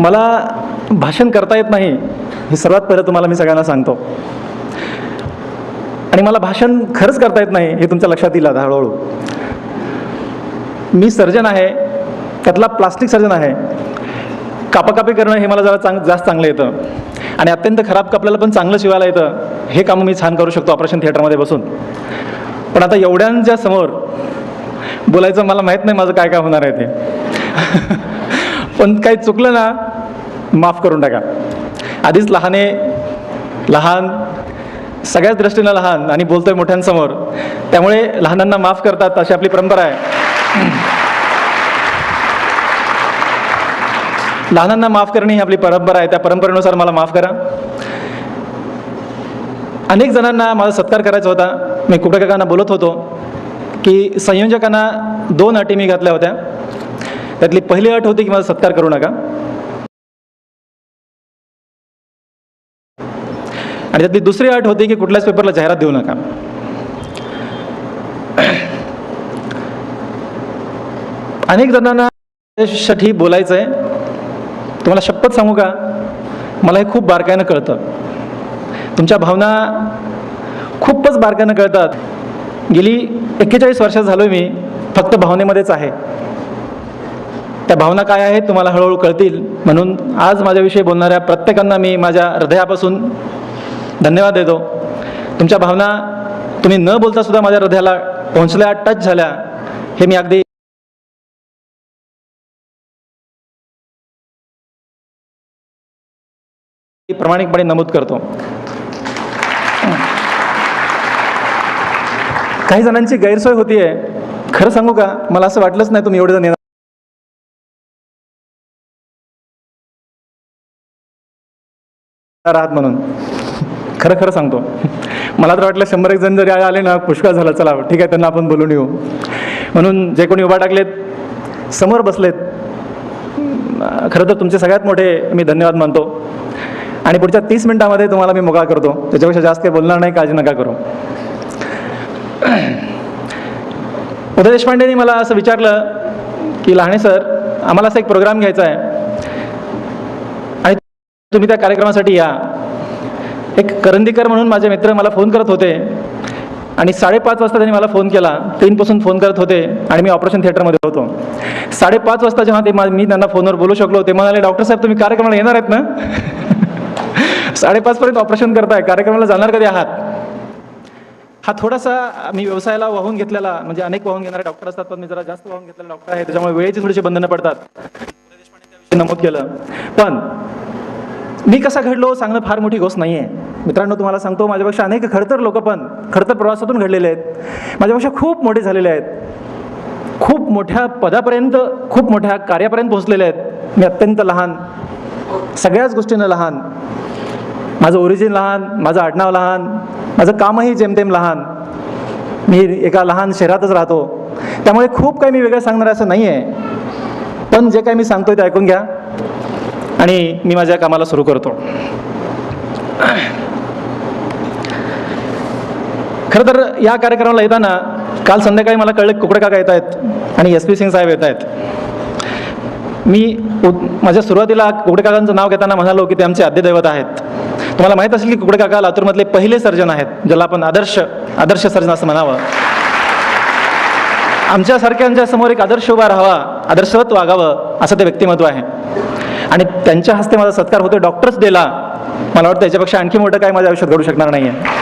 मला भाषण करता येत नाही. हे सर्वात पहिलं तुम्हाला मी सगळ्यांना सांगतो. आणि मला भाषण खरंच करता येत नाही हे तुमच्या लक्षात येईल आता हळूहळू. मी सर्जन आहे. त्यातला प्लास्टिक सर्जन आहे. कापाकापी करणं हे मला जरा चांग जास्त चांगलं येतं. आणि अत्यंत खराब कापल्याला पण चांगलं शिवायला येतं. हे कामं मी छान करू शकतो ऑपरेशन थिएटरमध्ये बसून. पण आता एवढ्यांच्या समोर बोलायचं मला माहीत नाही माझं काय काय होणार आहे ते. पण काही चुकलं ना माफ करून टाका. आधीच लहाने लहान सगळ्याच दृष्टीनं लहान आणि बोलतोय मोठ्यांसमोर. त्यामुळे लहानांना माफ करतात अशी आपली परंपरा आहे. लहानांना माफ करणे ही आपली परंपरा आहे. त्या परंपरेनुसार मला माफ करा. अनेक जणांना माझा सत्कार करायचा होता. मी कुटकाकांना बोलत होतो की संयोजकांना दोन अटी मी घातल्या होत्या. त्यातली पहिली अट होती की माझा सत्कार करू नका. आणि त्यातली दुसरी अट होती की कुठल्याच पेपरला जाहिरात देऊ नका. अनेक जणांना साठी बोलायचं आहे तुम्हाला शपथ सांगू का? मला हे खूप बारकाईनं कळतं. तुमच्या भावना खूपच बारकाईनं कळतात. गेली एक्केचाळीस वर्षात झालो मी फक्त भावनेमध्येच आहे. त्या भावना काय आहेत तुम्हाला हळूहळू कळतील. म्हणून आज माझ्याविषयी बोलणाऱ्या प्रत्येकांना मी माझ्या हृदयापासून धन्यवाद देतो. तुमच्या भावना तुम्ही न बोलता सुद्धा माझ्या हृदयाला पोहोचल्या टच झाल्या. हे मी अगदी प्रामाणिकपणे नमूद करतो. काही जणांची गैरसोय होतीये. खरं सांगू का? मला असं वाटलंच नाही तुम्ही एवढे जण येणार. आहात म्हणून. खरं खरं सांगतो. मला तर वाटलं शंभर एक जण जरी आले ना पुष्कळ झालं. चला ठीक आहे त्यांना आपण बोलून येऊ. म्हणून जे कोणी उभा टाकलेत समोर बसलेत खरं तर तुमचे सगळ्यात मोठे मी धन्यवाद मानतो. आणि पुढच्या तीस मिनिटामध्ये तुम्हाला मी मोकळा करतो. त्याच्यापेक्षा जास्त काही बोलणार नाही काळजी नका करू. उदय देशपांडेंनी मला असं विचारलं की लहाणे सर आम्हाला असा एक प्रोग्राम घ्यायचा आहे. आणि तुम्ही त्या कार्यक्रमासाठी या. एक करंदीकर म्हणून माझे मित्र मला फोन करत होते. आणि साडेपाच वाजता त्यांनी मला फोन केला. तीनपासून फोन करत होते आणि मी ऑपरेशन थिएटरमध्ये होतो. साडेपाच वाजता जेव्हा ते मा- मी त्यांना फोनवर बोलू शकलो ते म्हणाले डॉक्टर साहेब तुम्ही कार्यक्रमाला येणार आहेत ना? साडेपाचपर्यंत ऑपरेशन करताय. कार्यक्रमाला जाणार कधी आहात? हा थोडासा मी व्यवसायाला वाहून घेतलेला म्हणजे अनेक वाहून घेणारे डॉक्टर असतात पण मी जरा जास्त वाहून घेतलेला डॉक्टर आहे त्याच्यामुळे वेळेची थोडीशी बंधनं पडतात. नमूद केलं. पण मी कसा घडलो हो सांगणं फार मोठी गोष्ट नाही आहे मित्रांनो तुम्हाला सांगतो माझ्यापेक्षा अनेक खडतर लोक पण खडतर प्रवासातून घडलेले आहेत. माझ्यापेक्षा खूप मोठे झालेले आहेत. खूप मोठ्या पदापर्यंत खूप मोठ्या कार्यापर्यंत पोहोचलेले आहेत. मी अत्यंत लहान. सगळ्याच गोष्टीनं लहान. माझं ओरिजिन लहान माझं आडनाव लहान माझं कामही जेमतेम लहान. मी एका लहान शहरातच राहतो. त्यामुळे खूप काही मी वेगळं सांगणार असं नाही आहे पण जे काही मी सांगतोय ते ऐकून घ्या. आणि मी माझ्या कामाला सुरू करतो. खरं तर या कार्यक्रमाला येताना काल संध्याकाळी मला कळलं कुकडे काका येत आहेत आणि एस पी सिंग साहेब येत आहेत. मी उ- माझ्या सुरुवातीला कुकडे काकांचं नाव घेताना म्हणालो की ते आमचे आद्यदैवत आहेत. तुम्हाला माहीत असेल की कुकडे काका लातूरमधले पहिले सर्जन आहेत ज्याला आपण आदर्श आदर्श सर्जन असं म्हणावं. आमच्यासारख्यांच्या समोर एक आदर्श उभा राहावा आदर्शवत वागावं असं ते व्यक्तिमत्व आहे. आणि त्यांच्या हस्ते माझा सत्कार होतो डॉक्टर्स डेला मला वाटतं त्याच्यापेक्षा आणखी मोठं काय माझ्या आयुष्यात घडू शकणार नाही आहे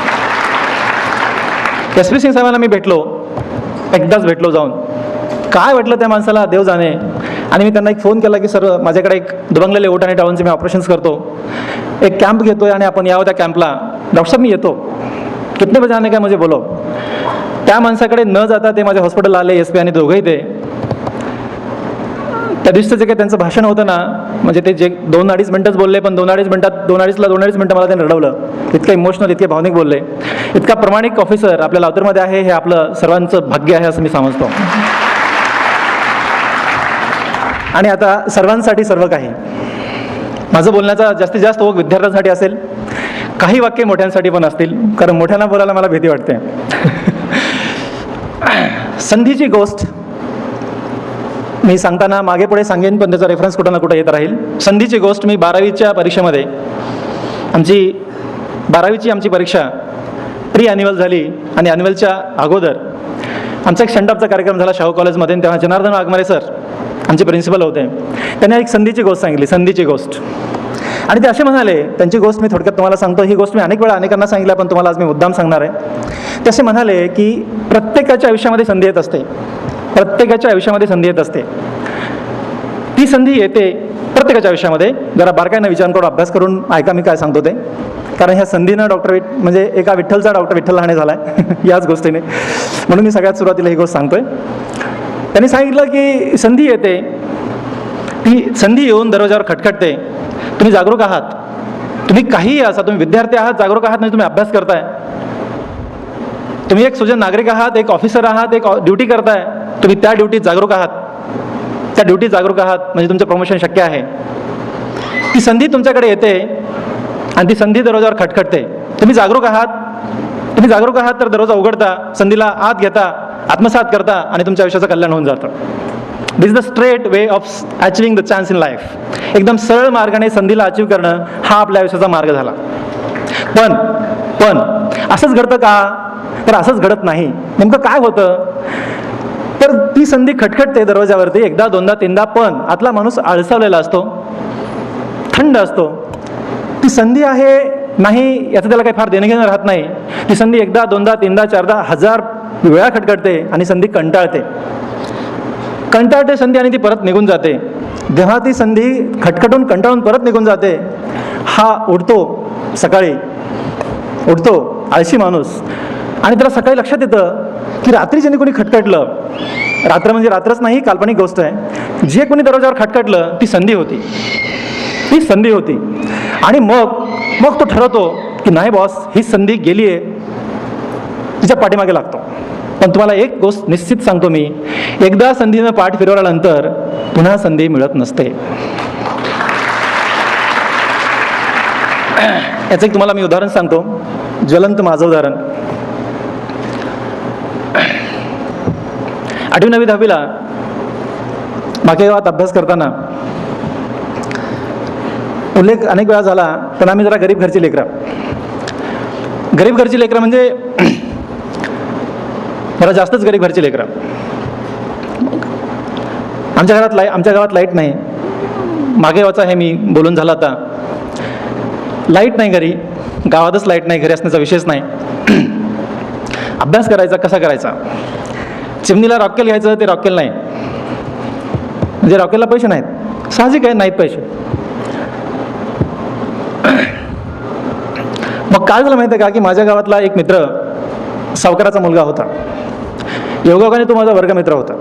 एस पी सिंग साहेबांना मी भेटलो. एकदाच भेटलो जाऊन. काय वाटलं त्या माणसाला? देव जाणे. आणि मी त्यांना एक फोन केला की सर माझ्याकडे एक दुबंगलेले ओट आणि टाळूंचे मी ऑपरेशन्स करतो. एक कॅम्प घेतोय आणि आपण यावं त्या कॅम्पला डॉक्टर साहेब मी येतो. कितने बजे आने काय म्हणजे बोलो. त्या माणसाकडे न जाता ते माझ्या हॉस्पिटल आले एस पी आणि दोघंही ते. त्या दिवशीचं जे काही त्यांचं भाषण होतं ना म्हणजे ते जे दोन अडीच मिनटंच बोलले पण दोन अडीच मिनटात दोन अडीचला दोन अडीच मिनटं मला त्यांनी रडवलं. इतकं इमोशनल इतके भावनिक बोलले. इतका प्रामाणिक ऑफिसर आपल्या लातूरमध्ये आहे हे आपलं सर्वांचं भाग्य आहे असं मी समजतो. आणि आता सर्वांसाठी सर्व काही. माझं बोलण्याचा जास्तीत जास्त ओघ विद्यार्थ्यांसाठी असेल. काही वाक्य मोठ्यांसाठी पण असतील कारण मोठ्यांना बोलायला मला भीती वाटते. संधीची गोष्ट मी सांगताना मागे पुढे सांगेन पण त्याचा रेफरन्स कुठं ना कुठं येत राहील. संधीची गोष्ट मी बारावीच्या परीक्षेमध्ये आमची बारावीची आमची परीक्षा प्री ॲन्युअल झाली आणि ॲन्युअलच्या अगोदर आमचा एक सेंटअपचा कार्यक्रम झाला शाहू कॉलेजमध्ये. तेव्हा जनार्दन वाघमारे सर आमचे प्रिन्सिपल होते. त्यांनी एक संधीची गोष्ट सांगितली संधीची गोष्ट. आणि ते असे म्हणाले त्यांची गोष्ट मी थोडक्यात तुम्हाला सांगतो. ही गोष्ट मी अनेक वेळा अनेकांना सांगितलं पण तुम्हाला आज मी मुद्दाम सांगणार आहे. ते असे म्हणाले की प्रत्येकाच्या आयुष्यामध्ये संधी येत असते. प्रत्येकाच्या आयुष्यामध्ये संधी येत असते. ती संधी येते प्रत्येकाच्या आयुष्यामध्ये. जरा बारकाईनं विचार करून अभ्यास करून ऐका मी काय सांगतो ते. कारण ह्या संधीनं डॉक्टर विठ म्हणजे एका विठ्ठलचा डॉक्टर विठ्ठल लहाणे झाला आहे याच गोष्टीने. म्हणून मी सगळ्यात सुरुवातीला ही गोष्ट सांगतोय. त्यांनी सांगितलं की संधी येते. ती संधी येऊन दरवाजावर खटखटते. तुम्ही जागरूक आहात. तुम्ही काहीही असा तुम्ही विद्यार्थी आहात जागरूक आहात म्हणजे तुम्ही अभ्यास करताय. तुम्ही एक सुजन नागरिक आहात एक ऑफिसर आहात एक ड्युटी करताय. तुम्ही त्या ड्युटीत जागरूक आहात. त्या ड्युटीत जागरूक आहात म्हणजे तुमचं प्रमोशन शक्य आहे. ती संधी तुमच्याकडे येते आणि ती संधी दरवाजावर खटखटते. तुम्ही जागरूक आहात. तुम्ही जागरूक आहात तर दरवाजा उघडता संधीला आत घेता आत्मसात करता आणि तुमच्या आयुष्याचं कल्याण होऊन जातं. This is the straight way of achieving the chance in life एकदम सरळ मार्गाने संधीला अचीव करणं हा आपल्या आयुष्याचा मार्ग झाला. पण पण असंच घडतं का? तर असंच घडत नाही. नेमकं काय होतं? तर ती संधी खटखटते दरवाजावरती एकदा दोनदा तीनदा पण आतला माणूस आळसावलेला असतो. थंड असतो. ती संधी आहे नाही याचं त्याला काही फार देणं घेणं राहत नाही. ती संधी एकदा दोनदा तीनदा चारदा हजार वेळा खटखटते आणि संधी कंटाळते. कंटाळते संधी आणि ती परत निघून जाते. जेव्हा ती संधी खटखटून कंटाळून परत निघून जाते हा उठतो सकाळी. उठतो आळशी माणूस. आणि त्याला सकाळी लक्षात येतं की रात्री ज्याने कोणी खटखटलं रात्र म्हणजे रात्रच नाही काल्पनिक गोष्ट आहे जे कोणी दरवाजावर खटखटलं ती संधी होती. ती संधी होती. आणि मग मग तो ठरवतो की नाही बॉस ही संधी गेली आहे तिच्या पाठीमागे लागतो. पण तुम्हाला एक गोष्ट निश्चित सांगतो मी एकदा संधीनं पाठ फिरवल्यानंतर पुन्हा संधी मिळत नसते. याचं एक तुम्हाला मी उदाहरण सांगतो. ज्वलंत माझं उदाहरण. आठवी नवी दहावीला मागे गावात अभ्यास करताना उल्लेख अनेक वेळा झाला पण आम्ही जरा गरीब घरची लेकरा. गरीब घरची लेकरं म्हणजे मला जास्तच गरीब घरची लेकरं. आमच्या घरात लाई आमच्या गावात लाइट नाही. मागे गावाचा हे मी बोलून झाला आता. लाइट नाही घरी. गावातच लाइट नाही घरी असण्याचा विषयच नाही. अभ्यास करायचा कसा करायचा? चिमणीला रॉकेल घ्यायचं ते रॉकेल नाही. म्हणजे रॉकेलला पैसे नाहीत. साहजिक आहे नाहीत पैसे. मग काय झालं माहिती आहे का की माझ्या गावातला एक मित्र सावकाराचा मुलगा होता. योगायोगाने तो माझा वर्गमित्र होता.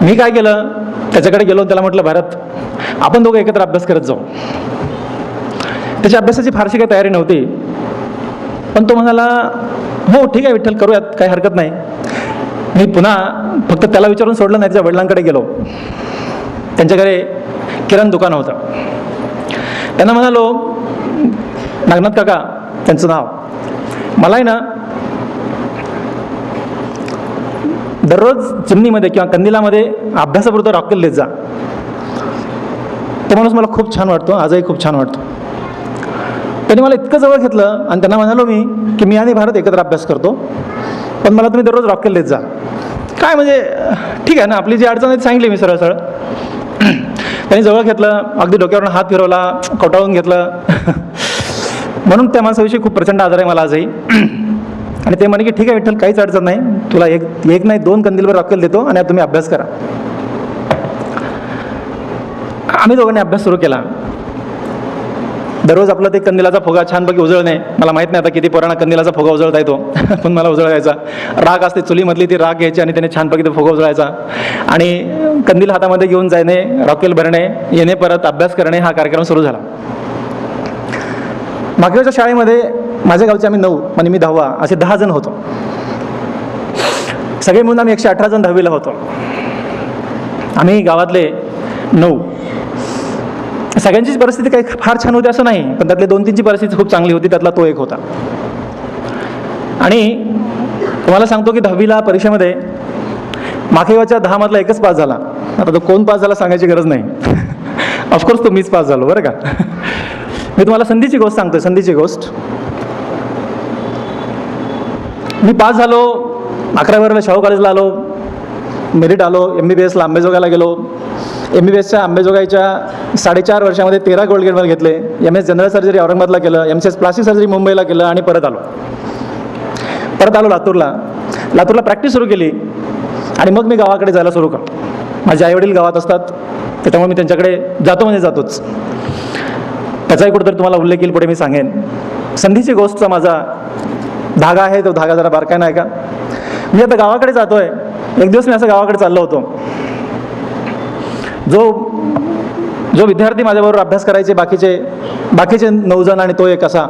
मी काय केलं त्याच्याकडे गेलो त्याला म्हटलं भारत आपण दोघं एकत्र अभ्यास करत जाऊ. त्याच्या अभ्यासाची फारशी काही तयारी नव्हती. पण तो म्हणाला हो ठीक आहे विठ्ठल करूयात काही हरकत नाही. मी पुन्हा फक्त त्याला विचारून सोडलं नाही त्याच्या वडिलांकडे गेलो. त्यांच्याकडे किराण दुकान होतं. त्यांना म्हणालो नागनाथ काका त्यांचं नाव. मलाही ना दररोज चिमणीमध्ये किंवा कंदिलामध्ये अभ्यासापुरतं रॉकेल देत जा. तो माणूस मला खूप छान वाटतो आजही खूप छान वाटतो. त्यांनी मला इतकं जवळ घेतलं आणि त्यांना म्हणालो मी की मी आणि भारत एकत्र अभ्यास करतो. पण मला तुम्ही दररोज रॉकेल देत जा. काय म्हणजे ठीक आहे ना आपली जी अडचण आहे सांगितली मी सरळ सरळ त्यांनी जवळ घेतलं अगदी डोक्यावरून हात फिरवला कोटाळून घेतलं. म्हणून त्या माणसाविषयी खूप प्रचंड आजार आहे मला आजही. आणि ते म्हणे की ठीक आहे विठ्ठल काहीच अडचण नाही. तुला एक एक नाही दोन कंदीलवर रॉकेल देतो आणि आता तुम्ही अभ्यास करा. आम्ही दोघांनी अभ्यास सुरू केला. दररोज आपलं ते कंदिलाचा फुगा छानपैकी उजळणे. मला माहीत नाही आता किती पोरांना कंदिलाचा फुगा उजळता येतो पण मला उजळायचा. राग असते चुलीमधली ती राग घ्यायची आणि त्याने छानपैकी तो फुगा उजळायचा. आणि कंदील हातामध्ये घेऊन जाणे रॉकेल भरणे येणे परत अभ्यास करणे हा कार्यक्रम सुरू झाला. मागच्या शाळेमध्ये माझ्या गावचे आम्ही नऊ म्हणजे मी दहावा असे दहा जण होतो. सगळे मिळून आम्ही एकशे अठरा जण दहावीला होतो. आम्ही गावातले नऊ. सगळ्यांचीच परिस्थिती काही फार छान होती असं नाही पण त्यातले दोन तीनची परिस्थिती खूप चांगली होती त्यातला तो एक होता. आणि तुम्हाला सांगतो की दहावीला परीक्षेमध्ये माखेवाच्या दहामधला एकच पास झाला. आता तो कोण पास झाला सांगायची गरज नाही. ऑफकोर्स तो मीच पास झालो बरं का? मी तुम्हाला संधीची गोष्ट सांगतोय संधीची गोष्ट. मी पास झालो अकरावी बारावीला शाहू कॉलेजला आलो. मेरिट आलो एम बी बी एसला आंबेजोगाईला गेलो. एम बी बी एसच्या आंबेजोगाईच्या साडेचार वर्षामध्ये तेरा गोल्ड मेडल घेतले. एम एस जनरल सर्जरी औरंगाबादला केलं M C S plastic surgery मुंबईला केलं आणि परत आलो. परत आलो लातूरला. लातूरला प्रॅक्टिस सुरू केली. आणि मग मी गावाकडे जायला सुरू केलं. माझे आईवडील गावात असतात. त्याच्यामुळे मी त्यांच्याकडे जातो म्हणजे जातोच. त्याचाही कुठेतरी तुम्हाला उल्लेख येईल पुढे मी सांगेन. संधीची गोष्टचा माझा धागा आहे तो धागा जरा बारकाय नाही का? मी आता गावाकडे जातो आहे एक दिवस मी असं गावाकडे चाललो होतो. जो जो विद्यार्थी माझ्याबरोबर अभ्यास करायचे बाकीचे बाकीचे नऊ जण आणि तो एक असा.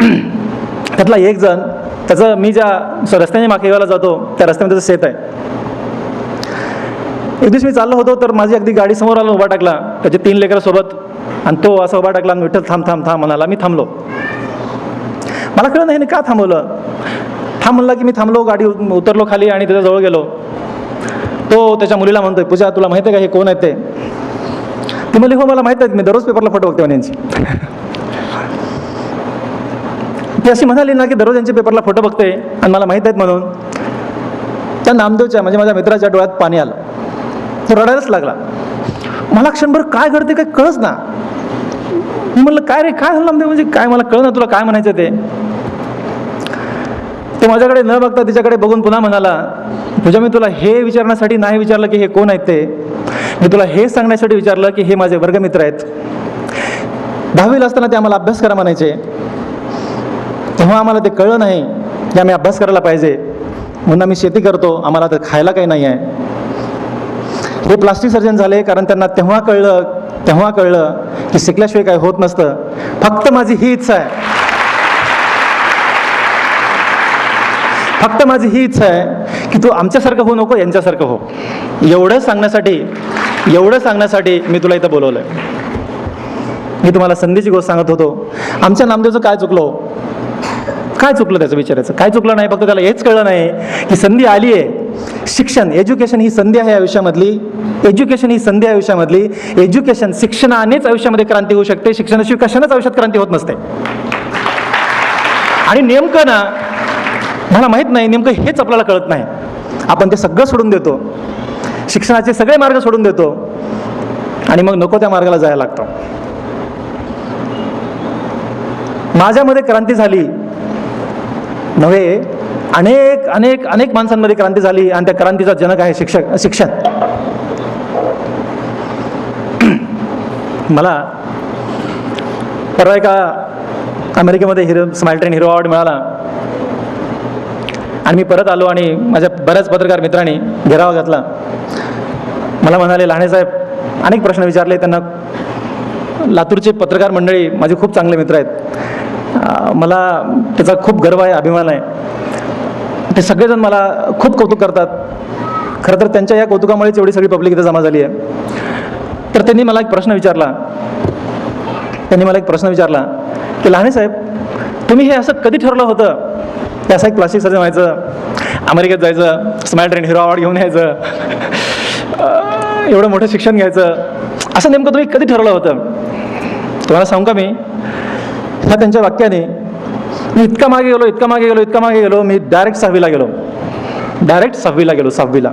त्यातला एक जण त्याचं मी ज्या रस्त्याने माखेगावला जातो त्या रस्त्यामध्ये त्याचं शेत आहे. एक दिवस मी चाललो होतो तर माझी अगदी गाडी समोर आला उभा टाकला. त्याचे तीन लेकरासोबत आणि तो असा उभा टाकला आणि विठ्ठल थांब थांब थांब म्हणाला मी थांबलो. मला कळलं नाही का थांबवलं? थांब म्हणला की मी थांबलो गाडी उतरलो खाली आणि त्याच्याजवळ गेलो. तो त्याच्या मुलीला म्हणतोय पूजा तुला माहिती आहे का हे कोण आहेत ते? ती म्हणली हो मला माहीत आहेत मी दररोज पेपरला फोटो बघते म्हणे ती अशी म्हणाली ना की दररोज यांचे पेपरला फोटो बघते आणि मला माहीत आहेत म्हणून. त्या नामदेवच्या म्हणजे माझ्या मित्राच्या डोळ्यात पाणी आलं. तो रडायलाच लागला. मला क्षणभर काय घडते काय कळच ना. मी म्हणलं काय रे काय झालं नामदेव? म्हणजे काय मला कळ ना तुला काय म्हणायचं ते? तो माझ्याकडे न बघता तिच्याकडे बघून पुन्हा म्हणाला पूजा मी तुला हे विचारण्यासाठी नाही विचारलं की हे कोण आहेत ते? मी तुला हे सांगण्यासाठी विचारलं की हे माझे वर्गमित्र आहेत. दहावीला असताना ते आम्हाला अभ्यास करा म्हणायचे. तेव्हा आम्हाला ते कळलं नाही की आम्ही अभ्यास करायला पाहिजे. म्हणून आम्ही शेती करतो आम्हाला तर खायला काही नाही आहे. हे प्लास्टिक सर्जन झाले कारण त्यांना तेव्हा कळलं तेव्हा कळलं की शिकल्याशिवाय काही होत नसतं. फक्त माझी ही इच्छा आहे. फक्त माझी ही इच्छा आहे की तू आमच्यासारखं हो नको यांच्यासारखं हो. एवढं सांगण्यासाठी एवढं सांगण्यासाठी मी तुला इथं बोलवलं मी तुम्हाला संधीची गोष्ट सांगत होतो. आमच्या नामदेवचं काय चुकलो हो? काय चुकलं त्याचं विचारायचं? काय चुकलं नाही? फक्त त्याला हेच कळलं नाही की संधी आली आहे. शिक्षण एज्युकेशन ही संधी आहे आयुष्यामधली. एज्युकेशन ही संधी आयुष्यामधली. एज्युकेशन शिक्षणानेच आयुष्यामध्ये क्रांती होऊ शकते. शिक्षणाशिवाय कशानेच आयुष्यात क्रांती होत नसते. आणि नेमकं ना मला माहीत नाही नेमकं हेच आपल्याला कळत नाही. आपण ते सगळं सोडून देतो. शिक्षणाचे सगळे मार्ग सोडून देतो. आणि मग नको त्या मार्गाला जायला लागतो. माझ्यामध्ये क्रांती झाली. नव्हे अनेक अनेक अनेक माणसांमध्ये क्रांती झाली आणि त्या क्रांतीचा जनक आहे शिक्षक शिक्षण. मला परवा एका अमेरिकेमध्ये hero Smile Train hero award मिळाला. आणि मी परत आलो आणि माझ्या बऱ्याच पत्रकार मित्रांनी घेरावा घातला. मला म्हणाले लहाने साहेब अनेक प्रश्न विचारले. त्यांना लातूरचे पत्रकार मंडळी माझे खूप चांगले मित्र आहेत. मला त्याचा खूप गर्व आहे अभिमान आहे. ते सगळेजण मला खूप कौतुक करतात. खरं तर त्यांच्या या कौतुकामुळेच एवढी सगळी पब्लिक इथं जमा झाली आहे. तर त्यांनी मला एक प्रश्न विचारला. त्यांनी मला एक प्रश्न विचारला की लहाने साहेब तुम्ही हे असं कधी ठरलं होतं असं एक प्लास्टिक सर्जन व्हायचं अमेरिकेत जायचं स्मार्ट ट्रेन हिरो अवॉर्ड घेऊन यायचं एवढं मोठं शिक्षण घ्यायचं असं नेमकं तुम्ही कधी ठरवलं होतं? तुम्हाला सांगू का मी? ह्या त्यांच्या वाक्याने मी इतका मागे गेलो इतका मागे गेलो इतका मागे गेलो मी डायरेक्ट सहावीला गेलो. डायरेक्ट सहावीला गेलो सहावीला.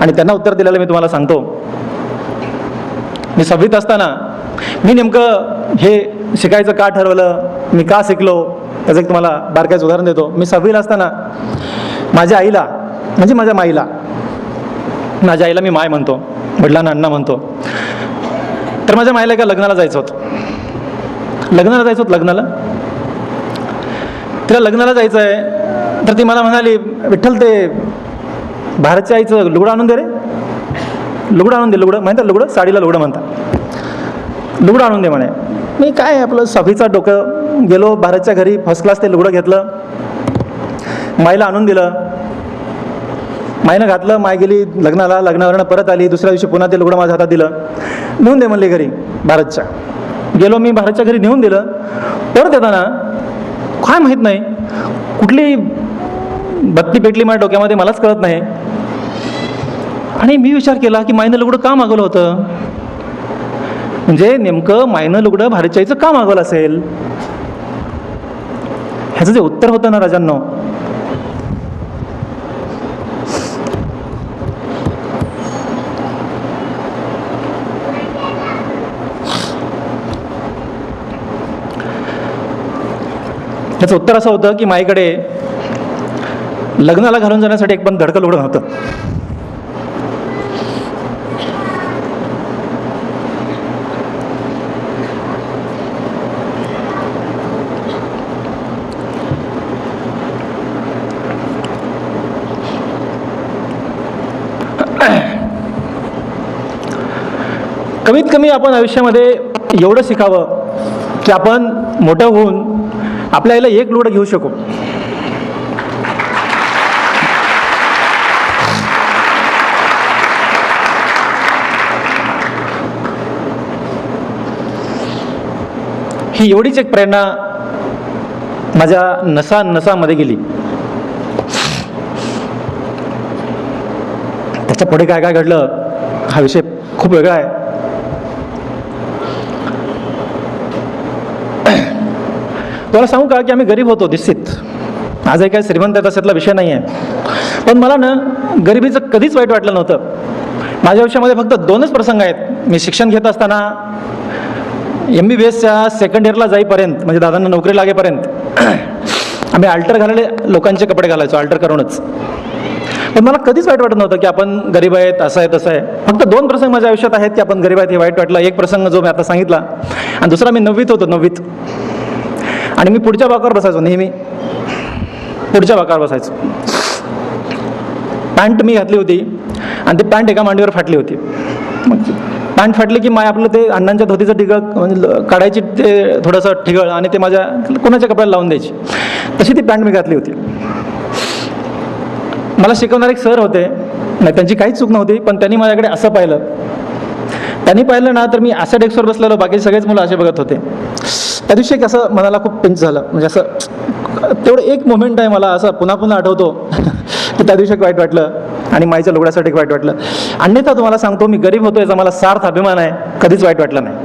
आणि त्यांना उत्तर दिलेलं मी तुम्हाला सांगतो. मी सहावीत असताना मी नेमकं हे शिकायचं का ठरवलं? मी का शिकलो? त्याचं एक तुम्हाला बारकायचं उदाहरण देतो. मी सहावीला असताना माझ्या आईला म्हणजे माझ्या माईला माझ्या आईला मी माय म्हणतो वडिलांना अण्णा म्हणतो. तर माझ्या माईला एका लग्नाला जायचं होतं. लग्नाला जायचं होतं लग्नाला? तिला लग्नाला जायचं आहे. तर ती मला म्हणाली विठ्ठल ते भारतच्या आईचं लुगडं आणून दे रे. लुगडं आणून दे लुगडं. म्हणतात लुगडं? साडीला लुगडं म्हणतात. लुगडं आणून दे म्हणे. मी काय आपलं सफीचा डोकं गेलो भारतच्या घरी फर्स्ट क्लास ते लुगडं घेतलं. माईला आणून दिलं. माईनं घातलं माय गेली लग्नाला लग्नावरनं परत आली दुसऱ्या दिवशी पुन्हा ते लुगडं माझ्या हातात दिलं. नेऊन दे म्हणले घरी भारतच्या गेलो मी भारतच्या घरी नेऊन दिलं. परत येताना काय माहीत नाही कुठली बत्ती पेटली माझ्या डोक्यामध्ये मलाच कळत नाही. आणि मी विचार केला की मायनं लुगडं का मागवलं होतं? म्हणजे नेमकं मायनं लुगडं भारतच्याईचं का मागवलं असेल? ह्याचं जे उत्तर होतं ना राजांनो त्याचं उत्तर असं होतं की माईकडे लग्नाला घालून जाण्यासाठी एक पण धडकं लुगडं नव्हतं. कमीत कमी आपण आयुष्यामध्ये एवढं शिकावं की आपण मोठं होऊन आपल्या आईला एक लुगडं घेऊ शकू. ही एवढीच एक प्रेरणा माझ्या नसा नसामध्ये गेली. त्याच्या पुढे काय काय घडलं हा विषय खूप वेगळा आहे. तुम्हाला सांगू का की आम्ही गरीब होतो निश्चित आजही काय श्रीमंत आहे तशातला विषय नाही आहे पण मला ना गरिबीचं कधीच वाईट वाटलं नव्हतं. माझ्या आयुष्यामध्ये फक्त दोनच प्रसंग आहेत. मी शिक्षण घेत असताना एम बी बी एसच्या सेकंड इयरला जाईपर्यंत म्हणजे दादांना नोकरी लागेपर्यंत आम्ही अल्टर घालले लोकांचे कपडे घालायचो अल्टर करूनच. पण मला कधीच वाईट वाटत नव्हतं की आपण गरीब आहेत असं आहे तसं आहे. फक्त दोन प्रसंग माझ्या आयुष्यात आहेत की आपण गरीब आहेत हे वाईट वाटलं. एक प्रसंग जो मी आता सांगितला आणि दुसरा मी नववीत होतो नववीत. आणि मी पुढच्या बाकावर बसायचो नेहमी. पुढच्या बाकावर बसायचो. पॅन्ट मी घातली होती आणि ती पॅन्ट एका मांडीवर फाटली होती. पॅन्ट फाटली की माय आपलं ते अण्णांच्या धोतीचं ठिगळ म्हणजे काढायची ते थोडंसं ठिगळ आणि ते माझ्या कोणाच्या कपड्याला लावून द्यायची. तशी ती पॅन्ट मी घातली होती. मला शिकवणारे एक सर होते. नाही त्यांची काहीच चूक नव्हती पण त्यांनी माझ्याकडे असं पाहिलं. त्यांनी पाहिलं ना तर मी अशा डेस्कवर बसलेलो बाकी सगळेच मुलं असे बघत होते. त्या दिवशी एक असं मनाला खूप पिंच झालं. म्हणजे असं तेवढं एक मोमेंट आहे मला असं पुन्हा पुन्हा आठवतो. की त्या दिवशी एक वाईट वाटलं आणि माईच्या लुगड्यासाठी एक वाईट वाटलं. अन्यथा तुम्हाला सांगतो मी गरीब होतो याचा मला सार्थ अभिमान आहे. कधीच वाईट वाटलं नाही.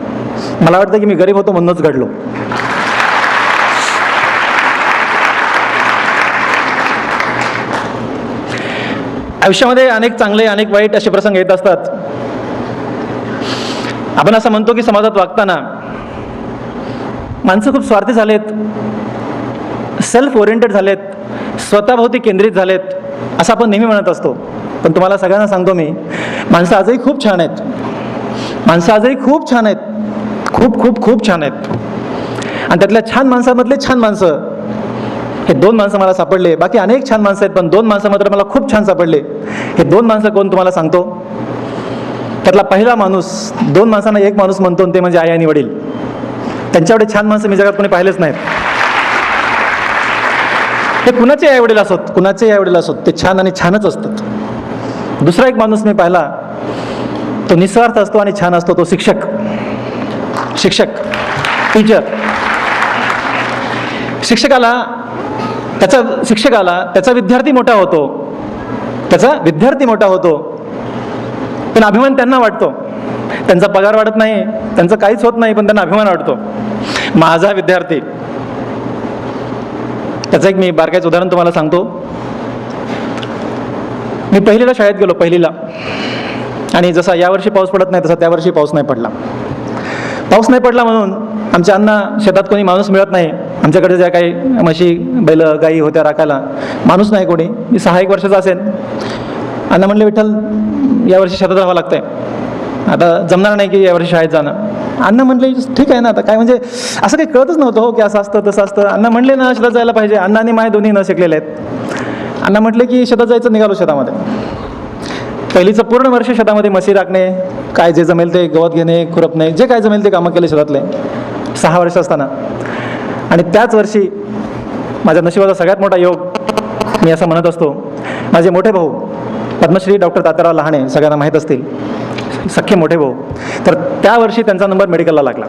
मला वाटतं की मी गरीब होतो म्हणूनच घडलो. आयुष्यामध्ये अनेक चांगले अनेक वाईट असे प्रसंग येत असतात. आपण असं म्हणतो की समाजात वागताना माणसं खूप स्वार्थी झालेत. सेल्फ ओरिएंटेड झालेत. स्वतःभोवती केंद्रित झालेत. असं आपण नेहमी म्हणत असतो. पण तुम्हाला सगळ्यांना सांगतो मी माणसं आजही खूप छान आहेत. माणसं आजही खूप छान आहेत. खूप खूप खूप छान आहेत. आणि त्यातल्या छान माणसामधले छान माणसं हे दोन माणसं मला सापडले. बाकी अनेक छान माणसं आहेत पण दोन माणसं मात्र मला खूप छान सापडले. हे दोन माणसं कोण तुम्हाला सांगतो? त्यातला पहिला माणूस दोन माणसांना एक माणूस म्हणतो आणि ते म्हणजे आई आणि वडील. त्यांच्याकडे छान माणसं मी जगात कोणी पाहिलेच नाहीत. ते कुणाचे आई वडील असोत? कुणाचे आई वडील असोत? ते छान आणि छानच असतात. दुसरा एक माणूस मी पाहिला तो निस्वार्थ असतो आणि छान असतो तो शिक्षक. शिक्षक. टीचर शिक्षकाला त्याचा शिक्षकाला त्याचा विद्यार्थी मोठा होतो. त्याचा विद्यार्थी मोठा होतो. पण अभिमान त्यांना वाटतो. त्यांचा पगार वाढत नाही त्यांचं काहीच होत नाही पण त्यांना अभिमान वाटतो. माझा विद्यार्थी. त्याचं एक मी बारकायचं उदाहरण तुम्हाला सांगतो. मी पहिलीला शाळेत गेलो पहिलीला. आणि जसा यावर्षी पाऊस पडत नाही तसा त्यावर्षी पाऊस नाही पडला. पाऊस नाही पडला म्हणून आमच्या अण्णा शेतात कोणी माणूस मिळत नाही. आमच्याकडे ज्या काही म्हशी बैल गाई होत्या राखायला माणूस नाही कोणी. मी सहा एक वर्षाचा असेल अण्णा म्हणले विठ्ठल यावर्षी शेतात राहावं लागतंय. आता जमणार नाही की यावर्षी शाळेत जाणं. अण्णा म्हटले ठीक आहे ना आता काय म्हणजे असं काही कळतच नव्हतं हो की असं असतं तसं असतं. अण्णा म्हटले ना शेतात जायला पाहिजे. अण्णा आणि माय दोन्ही न शिकलेले आहेत. अण्णा म्हटले की शेतात जायचं निघालो शेतामध्ये. पहिलीचं पूर्ण वर्ष शेतामध्ये म्हशी राखणे काय जे जमेल ते गवत घेणे खुरपणे जे काय जमेल ते कामं केले शेतातले. सहा वर्ष असताना. आणि त्याच वर्षी माझ्या नशिबाचा सगळ्यात मोठा योग मी असं म्हणत असतो माझे मोठे भाऊ पद्मश्री डॉक्टर तात्याराव लहाणे सगळ्यांना माहीत असतील सख्खे मोठे भाऊ. तर त्या वर्षी त्यांचा नंबर मेडिकलला लागला.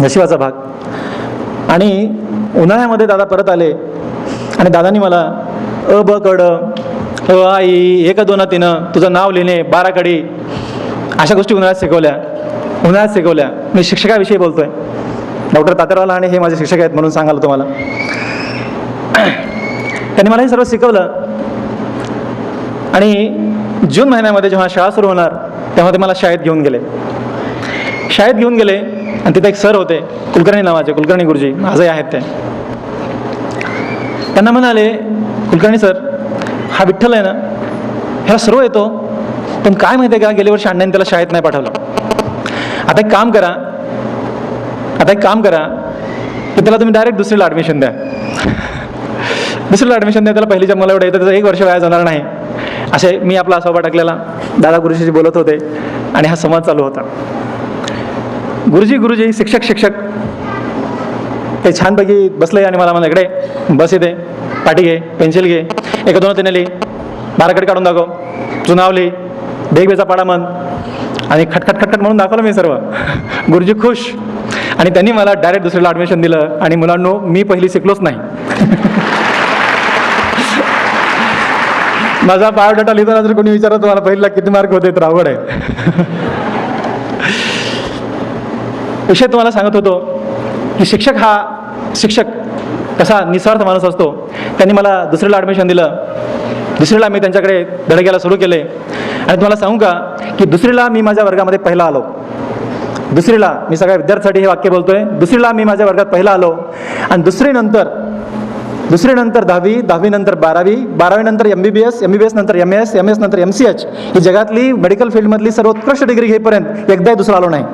नशिबाचा भाग. आणि उन्हाळ्यामध्ये दादा परत आले. आणि दादानी मला अ ब कड अ आई एक दोन तिनं तुझं नाव लिहिणे बारा कडी अशा गोष्टी उन्हाळ्यात शिकवल्या. उन्हाळ्यात शिकवल्या. मी शिक्षकाविषयी बोलतोय. डॉक्टर तातेरवाला आणि हे माझे शिक्षक आहेत म्हणून सांगाल तुम्हाला. त्यांनी मला हे सर्व शिकवलं. आणि जून महिन्यामध्ये जेव्हा शाळा सुरू होणार तेव्हा ते मला शाळेत घेऊन गेले. शाळेत घेऊन गेले आणि तिथे एक सर होते कुलकर्णी नावाचे कुलकर्णी गुरुजी आजही आहेत ते. त्यांना म्हणाले कुलकर्णी सर हा विठ्ठल आहे ना? ह्याला सर्व येतो पण काय माहिती आहे का गेल्या वर्षी अण्णांनी त्याला शाळेत नाही पाठवलं. आता एक काम करा आता एक काम करा की त्याला तुम्ही डायरेक्ट दुसरीला ॲडमिशन द्या. दुसरीला ॲडमिशन द्या त्याला पहिलीच्या मला एवढं येतं त्याचं एक वर्ष वाया जाणार नाही. असे मी आपला असावा टाकलेला. दादा गुरुजीशी बोलत होते आणि हा संवाद चालू होता. गुरुजी गुरुजी शिक्षक शिक्षक. ते छानपैकी बसले आणि मला म्हणलं इकडे बस येते पाठी घे पेन्सिल घे. एका दोन तीन लिही बाराकडे काढून दाखव. चुनाव लिही बेगबेचा पाडा मन आणि खटखट खटखट म्हणून दाखवलं मी सर्व. गुरुजी खुश. आणि त्यांनी मला डायरेक्ट दुसरीला ॲडमिशन दिलं. आणि मुलांनो मी पहिली शिकलोच नाही. माझा बायोडाटा लिहिताना जर कोणी विचारत मला पहिला किती मार्क होते तर अवघड आहे. विषय तुम्हाला सांगत होतो की शिक्षक हा शिक्षक कसा निस्वार्थ माणूस असतो. त्यांनी मला दुसरीला ॲडमिशन दिलं. दुसरीला मी त्यांच्याकडे धडे घ्यायला सुरू केले. आणि तुम्हाला सांगू का की दुसरीला मी माझ्या वर्गामध्ये पहिला आलो. दुसरीला मी सगळ्या विद्यार्थ्यांसाठी हे वाक्य बोलतोय. दुसरीला मी माझ्या वर्गात पहिला आलो. आणि दुसरीनंतर दुसरी नंतर दहावी दहावीनंतर बारावी बारावीनंतर M B B S M B B S नंतर एम एस एम एस नंतर एम सी एच ही जगातली मेडिकल फील्डमधली सर्वोत्कृष्ट डिग्री घेईपर्यंत एकदाही दुसरा आलो नाही.